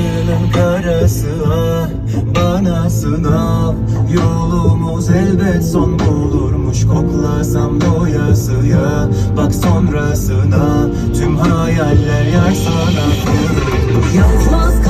Kaşının karası ah bana sınav. Yolumuz elbet son bulurmuş. Koklasam doyasıya Bak sonrasına Tüm hayaller yer sana. Yazmaz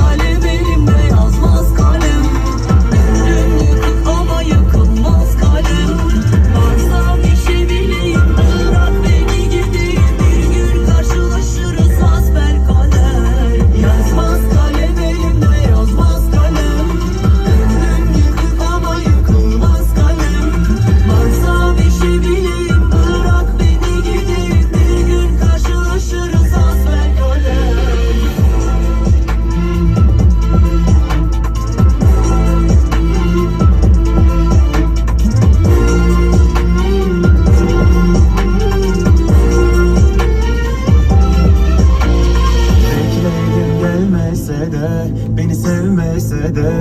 Gelmese de Beni sevmese de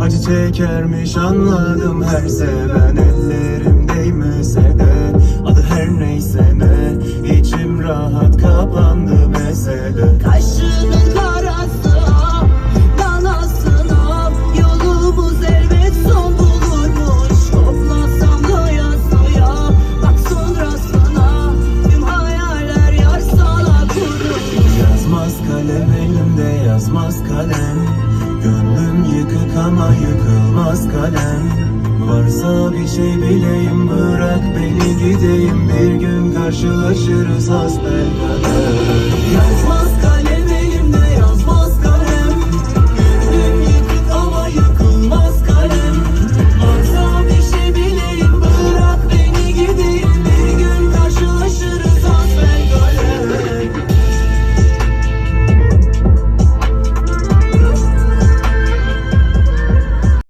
Acı çekermiş anladım her seven. Ellerim değmese de yazmaz kalem. Gönlüm yıkık ama yıkılmaz kalem. Varsa bir şey bileyim bırak beni gideyim. Bir gün karşılaşırız hasbelkader